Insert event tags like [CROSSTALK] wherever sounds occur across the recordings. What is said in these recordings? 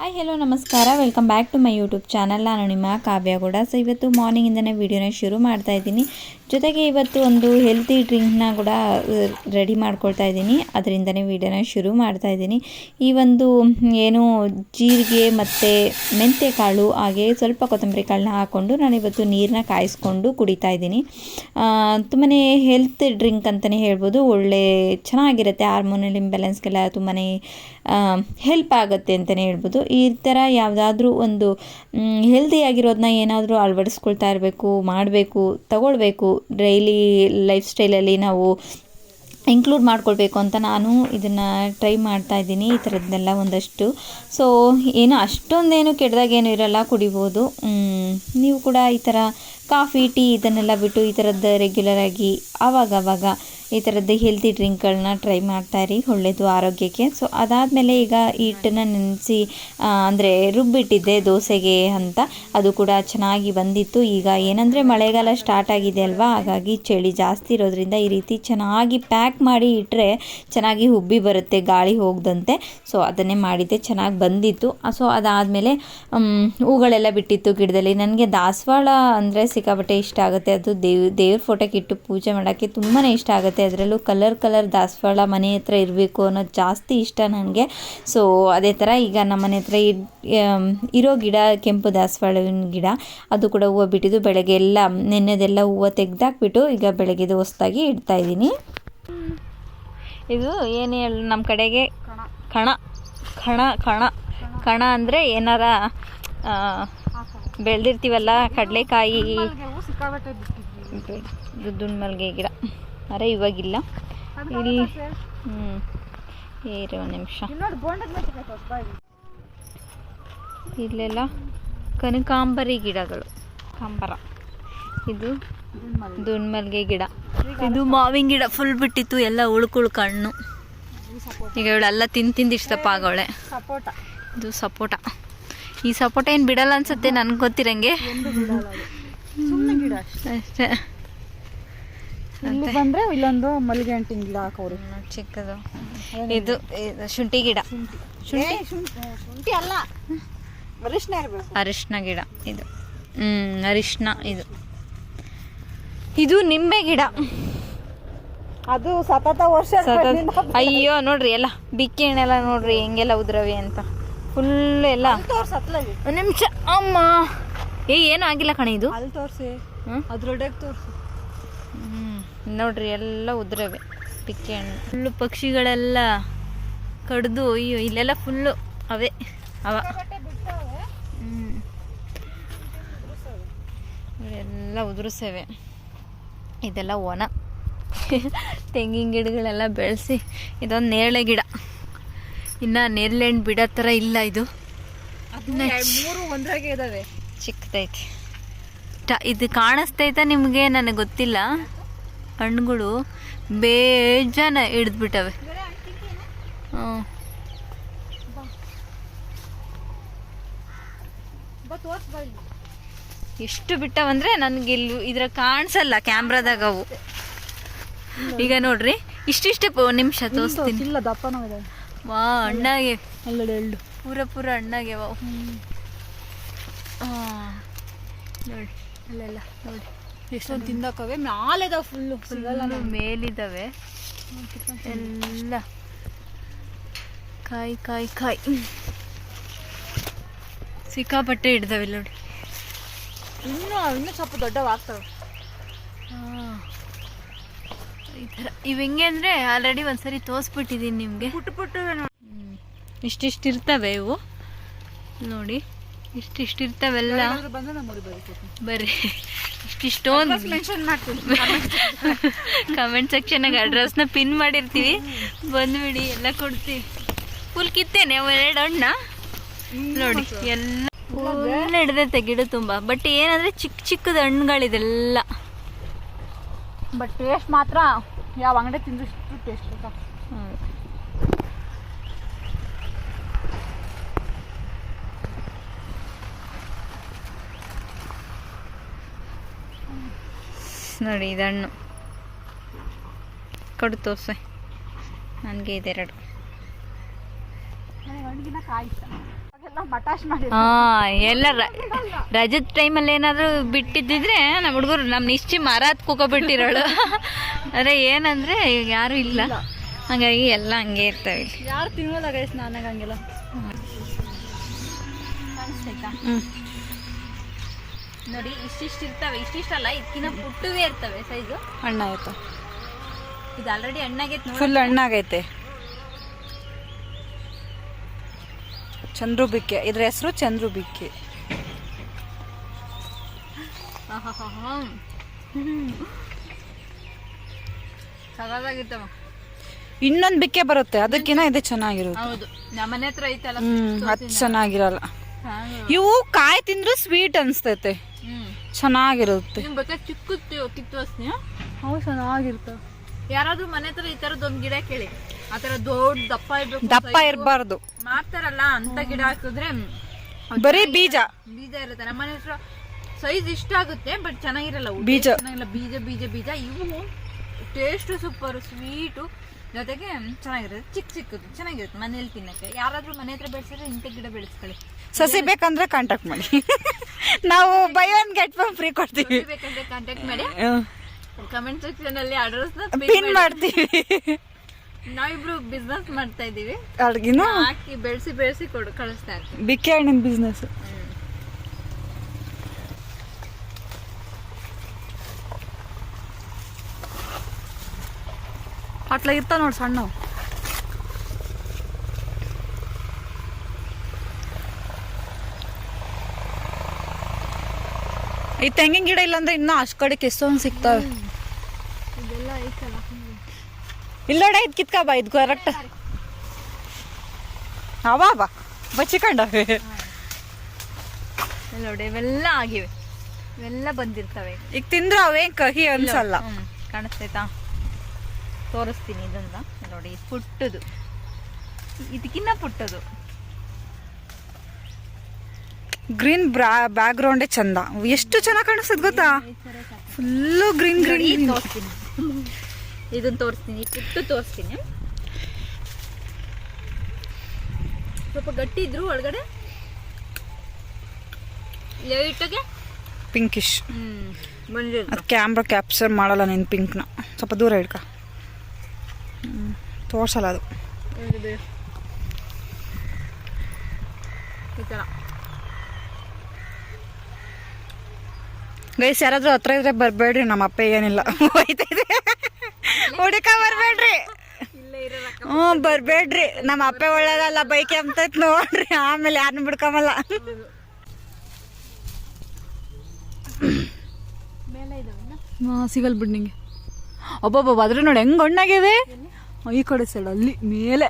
Hi hello ನಮಸ್ಕಾರ. Welcome back to my YouTube channel ನಾನು ನಿಮ್ಮ ಕಾವ್ಯ ಕೂಡ ಸೊ ಇವತ್ತು ಮಾರ್ನಿಂಗಿಂದನೇ ವೀಡಿಯೋನ ಶುರು ಮಾಡ್ತಾ ಇದ್ದೀನಿ. ಜೊತೆಗೆ ಇವತ್ತು ಒಂದು ಹೆಲ್ತಿ ಡ್ರಿಂಕ್ನ ಕೂಡ ರೆಡಿ ಮಾಡ್ಕೊಳ್ತಾ ಇದ್ದೀನಿ. ಅದರಿಂದನೇ ವೀಡಿಯೋನ ಶುರು ಮಾಡ್ತಾ ಇದ್ದೀನಿ. ಈ ಒಂದು, ಏನು, ಜೀರಿಗೆ ಮತ್ತು ಮೆಂತ್ಯ ಕಾಳು ಹಾಗೆ ಸ್ವಲ್ಪ ಕೊತ್ತಂಬರಿ ಕಾಳನ್ನ ಹಾಕ್ಕೊಂಡು ನಾನು ಇವತ್ತು ನೀರನ್ನ ಕಾಯಿಸ್ಕೊಂಡು ಕುಡಿತಾ ಇದ್ದೀನಿ. ತುಂಬಾ ಹೆಲ್ತ್ ಡ್ರಿಂಕ್ ಅಂತಲೇ ಹೇಳ್ಬೋದು. ಒಳ್ಳೆ, ಚೆನ್ನಾಗಿರುತ್ತೆ. ಹಾರ್ಮೋನಲ್ ಇಂಬ್ಯಾಲೆನ್ಸ್ಗೆಲ್ಲ ತುಂಬಾ ಹೆಲ್ಪ್ ಆಗುತ್ತೆ ಅಂತಲೇ ಹೇಳ್ಬೋದು. ಈ ಥರ ಯಾವುದಾದ್ರೂ ಒಂದು ಹೆಲ್ದಿಯಾಗಿರೋದನ್ನ ಏನಾದರೂ ಅಳವಡಿಸ್ಕೊಳ್ತಾ ಇರಬೇಕು, ಮಾಡಬೇಕು, ತಗೊಳ್ಬೇಕು. ಡೈಲಿ ಲೈಫ್ ಸ್ಟೈಲಲ್ಲಿ ನಾವು ಇನ್ಕ್ಲೂಡ್ ಮಾಡ್ಕೊಳ್ಬೇಕು ಅಂತ ನಾನು ಇದನ್ನು ಟ್ರೈ ಮಾಡ್ತಾ ಇದ್ದೀನಿ, ಈ ಥರದ್ದೆಲ್ಲ ಒಂದಷ್ಟು. ಸೊ ಏನು ಅಷ್ಟೊಂದೇನು ಕೆಟ್ಟದಾಗೇನು ಇರಲ್ಲ, ಕುಡಿಬೋದು. ನೀವು ಕೂಡ ಈ ಥರ ಕಾಫಿ, ಟೀ ಇದನ್ನೆಲ್ಲ ಬಿಟ್ಟು ಈ ಥರದ್ದು ರೆಗ್ಯುಲರಾಗಿ ಆವಾಗವಾಗ ಈ ಥರದ್ದು ಹೆಲ್ತಿ ಡ್ರಿಂಕ್ಗಳನ್ನ ಟ್ರೈ ಮಾಡ್ತಾಯಿರಿ ಒಳ್ಳೆಯದು ಆರೋಗ್ಯಕ್ಕೆ. ಸೊ ಅದಾದಮೇಲೆ ಈಗ ಹಿಟ್ಟನ್ನು ನೆನೆಸಿ ಅಂದರೆ ರುಬ್ಬಿಟ್ಟಿದ್ದೆ ದೋಸೆಗೆ ಅಂತ, ಅದು ಕೂಡ ಚೆನ್ನಾಗಿ ಬಂದಿತ್ತು. ಈಗ ಏನಂದರೆ ಮಳೆಗಾಲ ಸ್ಟಾರ್ಟ್ ಆಗಿದೆ ಅಲ್ವಾ, ಹಾಗಾಗಿ ಚಳಿ ಜಾಸ್ತಿ ಇರೋದ್ರಿಂದ ಈ ರೀತಿ ಚೆನ್ನಾಗಿ ಪ್ಯಾಕ್ ಮಾಡಿ ಇಟ್ಟರೆ ಚೆನ್ನಾಗಿ ಹುಬ್ಬಿ ಬರುತ್ತೆ, ಗಾಳಿ ಹೋಗದಂತೆ. ಸೊ ಅದನ್ನೇ ಮಾಡಿದ್ದೆ, ಚೆನ್ನಾಗಿ ಬಂದಿತ್ತು. ಸೊ ಅದಾದಮೇಲೆ ಹೂಗಳೆಲ್ಲ ಬಿಟ್ಟಿತ್ತು ಗಿಡದಲ್ಲಿ. ನನಗೆ ದಾಸವಾಳ ಅಂದರೆ ಸಿಕ್ಕಾಪಟ್ಟೆ ಇಷ್ಟ ಆಗುತ್ತೆ. ಅದು ದೇವ್ ದೇವ್ರ ಫೋಟೋಕ್ಕೆ ಇಟ್ಟು ಪೂಜೆ ಮಾಡೋಕ್ಕೆ ತುಂಬಾ ಇಷ್ಟ ಆಗುತ್ತೆ. ಅದರಲ್ಲೂ ಕಲರ್ ಕಲರ್ ದಾಸವಾಳ ಮನೆ ಹತ್ರ ಇರಬೇಕು ಅನ್ನೋದು ಜಾಸ್ತಿ ಇಷ್ಟ ನನಗೆ. ಸೊ ಅದೇ ಥರ ಈಗ ನಮ್ಮ ಮನೆ ಹತ್ರ ಇರೋ ಗಿಡ ಕೆಂಪು ದಾಸವಾಳವಿನ ಗಿಡ ಅದು ಕೂಡ ಹೂವು ಬಿಟ್ಟಿದ್ದು ಬೆಳಗ್ಗೆ ಎಲ್ಲ ನೆನ್ನೆದೆಲ್ಲ ಹೂವು ತೆಗೆದಾಕ್ಬಿಟ್ಟು ಈಗ ಬೆಳಗ್ಗೆದು ಹೊಸ್ದಾಗಿ ಇಡ್ತಾ ಇದ್ದೀನಿ. ಇದು ಏನು ಹೇಳಿ ನಮ್ಮ ಕಡೆಗೆ? ಕಣ. ಕಣ. ಕಣ ಕಣ. ಅಂದರೆ ಏನಾರ ಬೆಳೆದಿರ್ತೀವಲ್ಲ ಕಡಲೆಕಾಯಿ. ದುಡ್ಡು ಮಲ್ಗೆ ಗಿಡ. ಅರೆ ಇವಾಗಿಲ್ಲ. ಇಲ್ಲಿ ಹ್ಞೂ ಇರೋ ನಿಮಿಷ. ಇಲ್ಲೆಲ್ಲ ಕನಕಾಂಬರಿ ಗಿಡಗಳು. ಕಾಂಬರ. ಇದು ದುಣ್ಮಲ್ಗೆ ಗಿಡ. ಇದು ಮಾವಿನ ಗಿಡ ಫುಲ್ ಬಿಟ್ಟಿತ್ತು ಎಲ್ಲ ಉಳ್ಕುಳ್ ಕಣ್ಣು. ಈಗ ಇವಳೆಲ್ಲ ತಿಂದು ತಿಂದಿಷ್ಟಪ್ಪ ಸಪೋಟ. ಇದು ಸಪೋಟ. ಈ ಸಪೋಟ ಏನು ಬಿಡಲ್ಲ ಅನ್ಸುತ್ತೆ ನನ್ಗೆ ಗೊತ್ತಿರಂಗೆ. ಸುಮ್ಮನೆ ಗಿಡ ಅಷ್ಟೇ. ಬಂದ್ರೆ ಇಲ್ಲೊಂದು ಮಲ್ಲಿಗೆ ಅಂಟಿನ ಗಿಡ ಚಿಕ್ಕದು. ಇದು ಶುಂಠಿ ಗಿಡ. ಶುಂಠಿ. ಅಲ್ಲ. ಅರಿಶಿನ ಅರಿಶಿನ ಗಿಡ ಇದು. ಹ್ಮ್ ಅರಿಶಿನ ಇದು. ಇದು ನಿಂಬೆ ಗಿಡ. ಅದು ಸತತ ವರ್ಷ ಅಯ್ಯೋ ನೋಡ್ರಿ ಎಲ್ಲ. ಬಿಕ್ಕಿ ಹಣ್ಣೆಲ್ಲ ನೋಡ್ರಿ ಹೆಂಗೆಲ್ಲ ಉದ್ರವಿ ಅಂತ. ಫುಲ್ ಎಲ್ಲ. ಒಂದು ನಿಮಿಷ. ಅಮ್ಮ. ಏ ಏನೂ ಆಗಿಲ್ಲ ಕಣೆ ಇದು? ಅಲ್ಲಿ ತೋರಿಸಿ ಹ್ಮ್? ತೋರ್ಸಿ. ಹ್ಮ್. ನೋಡ್ರಿ ಎಲ್ಲ ಉದ್ರವೆ. ಪಿಕ್ಕೆ ಹಣ್ಣು. ಫುಲ್ಲು ಪಕ್ಷಿಗಳೆಲ್ಲ ಕಡ್ದು ಅಯ್ಯೋ ಇಲ್ಲೆಲ್ಲ ಫುಲ್ಲು ಅವೇ ಅವ. ಹ್ಮ್. ಎಲ್ಲ ಉದುರಿಸೇವೆ. ಇದೆಲ್ಲ ಒಣ. [LAUGHS] ತೆಂಗಿನ ಗಿಡಗಳೆಲ್ಲ ಬೆಳೆಸಿ ಇದೊಂದು ನೇರಳೆ ಗಿಡ. ಇನ್ನು ನೆರ್ಲೆಂಡ್ ಬಿಡೋ ಥರ ಇಲ್ಲ ಇದು. ಮೂರು ಒಂದ್ರಾಗೆ ಇದಾವೆ. ಚಿಕ್ಕದೈತಿ. ಇದು ಕಾಣಿಸ್ತೈತ ನಿಮಗೆ ನನಗೆ ಗೊತ್ತಿಲ್ಲ. ಹಣ್ಣುಗಳು ಬೇಜಾನ ಹಿಡಿದ್ಬಿಟ್ಟವೆ. ಹ್ಞೂ ಎಷ್ಟು ಬಿಟ್ಟವಂದ್ರೆ ನನಗೆ ಇಲ್ಲಿ ಇದ್ರ ಕಾಣಿಸಲ್ಲ ಕ್ಯಾಮ್ರಾದಾಗ ಅವು. ಈಗ ನೋಡ್ರಿ ಇಷ್ಟಿಷ್ಟೇ ನಿಮಿಷ ತೋರಿಸ್ತೀನಿ. ಇಲ್ಲ ದಪ್ಪನೂ ಇದೆ. ವಾ ಅಣ್ಣಾಗೆ. ಅಲ್ಲಡೆ ಎಳ್ಳು. ಪೂರ ಪೂರ ಅಣ್ಣಗೆ ವಾ ನೋಡಿ ಅಲ್ಲೆಲ್ಲ ನೋಡಿ. ಎಷ್ಟೊಂದು ತಿಂದಕ್ಕವೆ? ಮ್ಯಾಲಿದಾವೆ ಫುಲ್ಲು ಸಿಗಲ್ಲ ಫುಲ್ಲು ಮೇಲಿದ್ದಾವೆ ಎಲ್ಲ. ಕಾಯಿ ಕಾಯಿ ಕಾಯಿ. ಸಿಕ್ಕಾಪಟ್ಟೆ ಹಿಡ್ದವೆ ನೋಡಿ. ಇನ್ನೂ ಇನ್ನೂ ಸ್ವಲ್ಪ ದೊಡ್ಡವಾಗ್ತವೆ. ಈ ಥರ. ಇವು ಹೆಂಗೆ ಅಂದರೆ ಆಲ್ರೆಡಿ ಒಂದ್ಸರಿ ತೋರ್ಸ್ಬಿಟ್ಟಿದೀನಿ ನಿಮ್ಗೆ. ಪುಟ್ಟು ಪುಟ್ಟು ಇಷ್ಟಿಷ್ಟು ಇರ್ತವೆ ಇವು. ನೋಡಿ ಇಷ್ಟಿಷ್ಟು ಇರ್ತವೆಲ್ಲ ಬಂದ್ರೆ ನಾವು ಮುರಿಬೇಕು ಬರ್ರಿ. ಇಷ್ಟಿಷ್ಟೊಂದು ಮೆನ್ಷನ್ ಮಾಡ್ತೀನಿ. ಕಮೆಂಟ್ ಸೆಕ್ಷನಾಗ ಅಡ್ರೆಸ್ನ ಪಿನ್ ಮಾಡಿರ್ತೀವಿ. ಬಂದ್ಬಿಡಿ ಎಲ್ಲ ಕೊಡ್ತೀವಿ. ಫುಲ್ ಕಿತ್ತೇನೆ ಎರಡು ಹಣ್ಣ ನೋಡಿ ಎಲ್ಲ ಫುಲ್ ಹಿಡ್ದೈತೆ ಗಿಡ ತುಂಬಾ. ಬಟ್ ಏನಂದ್ರೆ ಚಿಕ್ಕ ಚಿಕ್ಕದ ಹಣ್ಣುಗಳಿದೆಲ್ಲ. ಬಟ್ ಟೇಸ್ಟ್ ಮಾತ್ರ ಯಾವ ಅಂಗಡಿ ತಿಂದಷ್ಟು ಟೇಸ್ಟ್ ಇರ್ತಾವ ನೋಡಿ ಇದು ಹಣ್ಣು ಕಡು ತೋರ್ಸೆ. ನನಗೆ ಇದೆರಡು ನನಗೆ ಕಾಯಿ ಇಷ್ಟ. ಮಾಡಿ ಹಾ ಎಲ್ಲ ರಜದ ಟೈಮಲ್ಲಿ ಏನಾದರೂ ಬಿಟ್ಟಿದ್ದಿದ್ರೆ ನಮ್ಮ ಹುಡುಗರು ನಮ್ಮ ನಿಶ್ಚಿ ಮರ ಕೂಕೋಬಿಟ್ಟಿರೋಳು ಬಿಟ್ಟಿರೋಳು. [LAUGHS] ಅದೇ ಏನಂದ್ರೆ ಈಗ ಯಾರು ಇಲ್ಲ. ಹಾಗಾಗಿ ಎಲ್ಲ ಹಂಗೆ ಇರ್ತವೆ. ಯಾರು ತಿನ್ನೋದಾಗ ಎಷ್ಟು ನಾನಾಗ ಹಂಗೆಲ್ಲ. ನೋಡಿ ಇಷ್ಟಿಷ್ಟು ಇರ್ತವೆ. ಇಷ್ಟಿಷ್ಟಲ್ಲ ಇದಕ್ಕಿಂತ ಪುಟ್ಟುವೇ ಇರ್ತವೆ ಸೈಜು ಅಣ್ಣ ಆಯ್ತು. ಇದು ಆಲ್ರೆಡಿ ಹಣ್ಣಾಗೈತೆ ಫುಲ್ ಹಣ್ಣಾಗೈತೆ ಚಂದ್ರು ಬಿಕ್ಕೆ ಇದ್ರ ಹೆಸರು ಚಂದ್ರು ಬಿಕ್ಕೆ ಸಗದಾಗಿರ್ತವ ಇನ್ನೊಂದು ಬಿಕ್ಕೆ ಬರುತ್ತೆ. ಅದಕ್ಕಿಂತ ಇದು ಚೆನ್ನಾಗಿರುತ್ತೆ. ಹೌದು. ನಮ್ಮನೆ ಹತ್ರ ಐತಲ್ಲ ಹ್ಮ್ ಅದು ಚೆನ್ನಾಗಿರಲ್ಲ. ಇವು ಕಾಯಿ ತಿಂದ್ರು ಸ್ವೀಟ್ ಅನ್ಸ್ತೈತೆ. ಚೆನ್ನಾಗಿರುತ್ತೆ. ಚಿಕ್ಕ ಕಿತ್ತು ಅವು ಚೆನ್ನಾಗಿರ್ತವೆ. ಯಾರಾದ್ರೂ ಮನೆ ಹತ್ರ ಈ ತರದ್ ಒಂದ್ ಗಿಡ ಕೇಳಿ. ಆ ತರ ದೊಡ್ಡ ದಪ್ಪ ಇರ್ಬೇಕು ದಪ್ಪ ಇರಬಾರ್ದು. ಮಾಡ್ತಾರಲ್ಲ ಅಂತ ಗಿಡ ಹಾಕಿದ್ರೆ ಬರೀ ಬೀಜ. ಬೀಜ ಇರುತ್ತೆ. ನಮ್ಮನೆ ಹತ್ರ ಸೈಜ್ ಇಷ್ಟ ಆಗುತ್ತೆ ಬಟ್ ಚೆನ್ನಾಗಿರಲ್ಲ. ಊಟ ಬೀಜ. ಚೆನ್ನಾಗಿಲ್ಲ. ಬೀಜ ಬೀಜ ಬೀಜ ಇವು ಟೇಸ್ಟ್ ಸೂಪರ್ ಸ್ವೀಟು ಜೊತೆಗೆ ಚೆನ್ನಾಗಿರುತ್ತೆ. ಚಿಕ್ಕ ಚಿಕ್ಕದು ಚೆನ್ನಾಗಿರುತ್ತೆ. ಮನೇಲಿ ತಿನ್ನಕ್ಕೆ. ಯಾರಾದ್ರೂ ಮನೆ ಹತ್ರ ಬೆಳೆಸಿದ್ರೆ ಇಂಥ ಗಿಡ ಬೆಳೆಸ್ಕೊಳ್ಳಿ. ಸಸಿ ಬೇಕಂದ್ರೆ ಕಾಂಟ್ಯಾಕ್ಟ್ ಮಾಡಿ. ನಾವು buy one get one free ಕೊಡ್ತೀವಿ. ಬೇಕಂದ್ರೆ ಕಾಂಟ್ಯಾಕ್ಟ್ ಮಾಡಿ. ಕಮೆಂಟ್ ಸೆಕ್ಷನ್ ಅಲ್ಲಿ ಅಡ್ರೆಸ್ ಪಿನ್ ಮಾಡ್ತೀವಿ. ನಾವಿಬ್ರು ಬಿಸ್ನೆಸ್ ಮಾಡ್ತಾ ಇದೀವಿ ಅಡ್ಗಿನ? ಹಾಕಿ ಬೆಳೆಸಿ ಬೆಳೆಸಿ ಕೊಡು ಕಳಿಸ್ತಾ ಇರ್ತೀವಿ ಬಿಕ್ಕೆ ಹಣ್ಣಿನ ಬಿಸ್ನೆಸ್ ಅಟ್ಲ ಇರ್ತಾವ ನೋಡಿ ಸಣ್ಣ ಈ ತೆಂಗಿನ ಗಿಡ ಇಲ್ಲಾಂದ್ರೆ ಇನ್ನೂ ಅಷ್ಟು ಕಡೆ ಎಷ್ಟೊಂದು ಸಿಗ್ತಾವೆ. ಇದೆಲ್ಲ ಐತಲ್ಲ. ಇಲ್ಲೋಡ ಇದು ಕಿತ್ಕ ಬಾ ಇದು ಕರೆಕ್ಟ್ ಅವಾ ಬಾ ಬಚ್ಚಿಕೊಂಡವೆ ನೋಡಿ ಇವೆಲ್ಲ ಆಗಿವೆ. ಇವೆಲ್ಲ ಬಂದಿರ್ತವೆ. ಈಗ. ತಿಂದ್ರೆ ಅವೇ ಕಹಿ ಅನ್ಸಲ್ಲ. ಕಾಣಿಸ್ತೈತಾ? ತೋರಿಸ್ತೀನಿ ಇದನ್ನ. ನೋಡಿ ಇದು ಪುಟ್ಟದು. ಇದಕ್ಕಿನ್ನ ಪುಟ್ಟದು. ಗ್ರೀನ್ ಬ್ಯಾಕ್ ಗ್ರೌಂಡೇ ಚಂದ. ಎಷ್ಟು ಚೆನ್ನಾಗಿ ಕಾಣಿಸ್ತದೆ ಗೊತ್ತಾ? ಫುಲ್ಲು ಗ್ರೀನ್ ಗ್ರೀನ್ ತೋರಿಸ್ತೀನಿ. ಇದನ್ನ ತೋರಿಸ್ತೀನಿ ಪುಟ್ಟು ತೋರಿಸ್ತೀನಿ. ಸ್ವಲ್ಪ ಗಟ್ಟಿ ಇದ್ರು ಒಳಗಡೆ. ಲೈಟಾಗೆ ಪಿಂಕಿಶ್ ಅದು ಕ್ಯಾಮ್ರಾ ಕ್ಯಾಪ್ಚರ್ ಮಾಡಲ್ಲ ನೀನು ಪಿಂಕ್ನ. ಸ್ವಲ್ಪ ದೂರ ಇಡ್ಕ. ಹ್ಮ್, ತೋರ್ಸಲ್ಲ ಅದು. ಈ ಥರ ಗೈಸ್ ಯಾರಾದ್ರೂ ಹತ್ರ ಇದ್ರೆ ಬರಬೇಡ್ರಿ ನಮ್ಮ ಅಪ್ಪ ಏನಿಲ್ಲ [LAUGHS] ಹೋಯ್ತೈತೆ [LAUGHS] ಹುಡುಕ ಬರ್ಬೇಡ್ರಿ. ಹ್ಞೂ ಬರ್ಬೇಡ್ರಿ. ನಮ್ಮ ಅಪ್ಪ ಒಳ್ಳೇದಲ್ಲ ಬೈಕ್ ಎಂತೈತ್ ನೋಡ್ರಿ. ಆಮೇಲೆ ಯಾರನ್ನ ಬಿಡ್ಕೊಂಬಲ್ಲ. ಸಿಗಲ್ ಬಿಡ್ ನಿಂಗೆ. ಸಿಗಲ್ ಬಿಡ್ನಿಂಗೆ ಒಬ್ಬೊಬ್ಬ ಅದ್ರ ನೋಡಿ ಹೆಂಗ್ ಹಣ್ಣಾಗಿದೆ. ಈ ಕಡೆ ಸೈಡ್ ಅಲ್ಲಿ ಮೇಲೆ.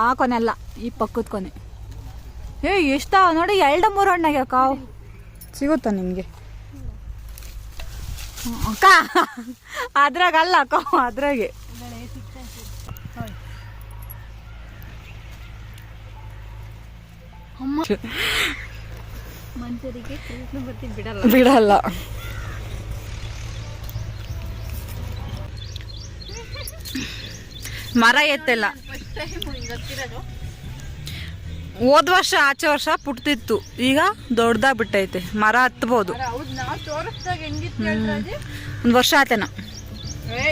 ಆ ಕೊನೆ ಅಲ್ಲ ಈ ಪಕ್ಕದ ಕೊನೆ. ಏ ಎಷ್ಟ ನೋಡಿ ಎರಡು ಮೂರು ಹಣ್ಣಾಗ್ಯಾವ ಕಾವು. ಸಿಗುತ್ತಾ ನಿಮಗೆ? ಅಕ್ಕ ಅದ್ರಾಗ. ಅಲ್ಲ ಅಕ್ಕ ಅದ್ರಾಗೆ ಬಿಡಲ್ಲ. ಬಿಡಲ್ಲ. ಮರ ಎತ್ತಲ್ಲ. ಫಸ್ಟ್ ಟೈಮ್ ಗೊತ್ತಿರೋದು ಹೋದ್ ವರ್ಷ ಆಚೆ ವರ್ಷ ಪುಟ್ತಿತ್ತು. ಈಗ ದೊಡ್ಡದಾಗ ಬಿಟ್ಟೈತೆ ಮರ ಹತ್ಬೋದು ಒಂದ್ ವರ್ಷ ಆತೇನ. ಹತ್ರಾಗಿ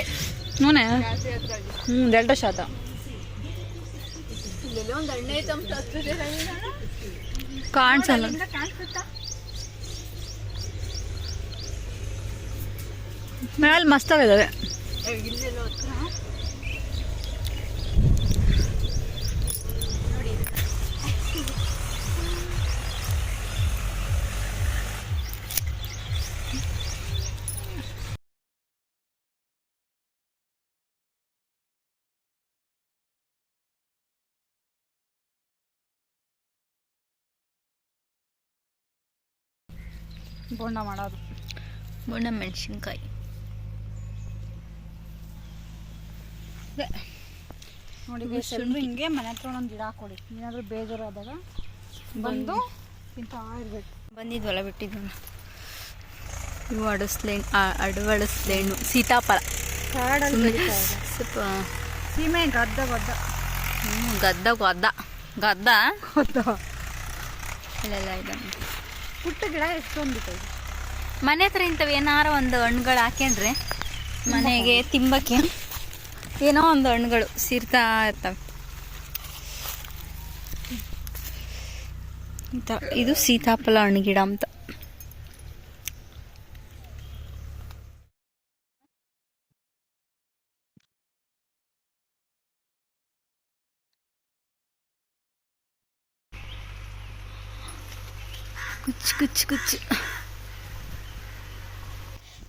ಹ್ಞೂ ಎರಡು ಅಂತ ಹತ್ತಿದೆ ಕಾಣಿಸಲ್ಲ. ಮೇಲೆ ಮಸ್ತಾಗಿದ್ದಾವೆ ಬೋಂಡ ಮಾಡೋದು. ಬೋಣ ಮೆಣಸಿನ್ಕಾಯಿ. ನೋಡಿ ಎಲ್ರು ಹಿಂಗೆ ಮನೆ ಹತ್ರ ಒಂದೊಂದು ಗಿಡ ಹಾಕೊಡಿ ಏನಾದರೂ ಬೇಜಾರಾದಾಗ ಬಂದು ತಿಂತಾ ಇರಬೇಕು ಬಂದಿದ್ವಲ್ಲ ಬಿಟ್ಟಿದ್ವಲ್ಲ ಇವು ಅಡಸ್ಲೇಣು ಅಡವಳಿಸ್ಲೇಣು ಸೀತಾಫಲ. ಸ್ವಲ್ಪ ಸೀಮೆ ಗದ್ದ ಗದ್ದ. ಹ್ಞೂ ಗದ್ದ ಗದ್ದ. ಗದ್ದ? ಗೊತ್ತ ಇಲ್ಲೆಲ್ಲ ಇದೆ ಪುಟ್ಟ ಗಿಡ ಎಷ್ಟೊಂದು ಮನೆ ಹತ್ರ ಇಂಥವು ಏನಾರ ಒಂದು ಹಣ್ಣುಗಳು ಹಾಕ್ಯಂಡ್ರೆ ಮನೆಗೆ ತಿಂಬಕ್ಕೆ ಏನೋ ಒಂದು ಹಣ್ಣುಗಳು ಸಿರ್ತಾ ಇರ್ತವೆ. ಇದು ಸೀತಾಫಲ ಹಣ್ಣು ಗಿಡ ಅಂತ. ಕುಚ್ಚು ಕುಚ್ಚು ಕುಚ್ಚು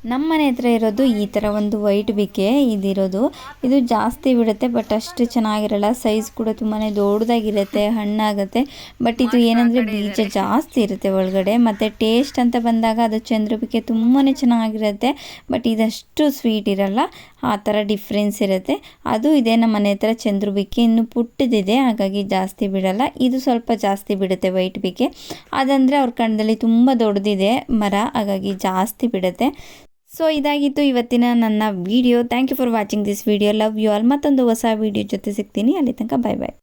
ನಮ್ಮ ಮನೆ ಹತ್ರ ಇರೋದು ಈ ಥರ ಒಂದು ವೈಟ್ ಬಿಕೆ ಇದಿರೋದು. ಇದು ಜಾಸ್ತಿ ಬಿಡುತ್ತೆ, ಬಟ್ ಅಷ್ಟು ಚೆನ್ನಾಗಿರಲ್ಲ. ಸೈಜ್ ಕೂಡ ತುಂಬಾ ದೊಡ್ಡದಾಗಿರುತ್ತೆ, ಹಣ್ಣಾಗುತ್ತೆ. ಬಟ್ ಇದು ಏನಂದರೆ ಬೀಜ ಜಾಸ್ತಿ ಇರುತ್ತೆ ಒಳಗಡೆ. ಮತ್ತು ಟೇಸ್ಟ್ ಅಂತ ಬಂದಾಗ ಅದು ಚಂದ್ರ ಬಿಕೆ ತುಂಬಾ ಚೆನ್ನಾಗಿರುತ್ತೆ. ಬಟ್ ಇದಷ್ಟು ಸ್ವೀಟ್ ಇರಲ್ಲ. ಆ ಥರ ಡಿಫ್ರೆನ್ಸ್ ಇರುತ್ತೆ. ಅದು ಇದೆ ನಮ್ಮ ಮನೆ ಹತ್ರ ಚಂದ್ರಬಿಕ್ಕೆ ಇನ್ನು ಪುಟ್ಟದಿದೆ, ಹಾಗಾಗಿ ಜಾಸ್ತಿ ಬಿಡಲ್ಲ. ಇದು ಸ್ವಲ್ಪ ಜಾಸ್ತಿ ಬಿಡುತ್ತೆ ವೈಟ್ ಬಿಕ್ಕೆ. ಅದಂದರೆ ಅವ್ರ ಕಣ್ಣದಲ್ಲಿ ತುಂಬ ದೊಡ್ಡದಿದೆ ಮರ, ಹಾಗಾಗಿ ಜಾಸ್ತಿ ಬಿಡುತ್ತೆ. ಸೊ ಇದಾಗಿತ್ತು ಇವತ್ತಿನ ನನ್ನ video thank you for watching this video love you all ಮತ್ತೊಂದು ಹೊಸ ವಿಡಿಯೋ ಜೊತೆ ಸಿಗ್ತೀನಿ. ಅಲ್ಲಿ ತನಕ ಬಾಯ್ ಬಾಯ್